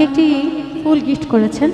আমাকে একটি ফুল গিফট করেছেন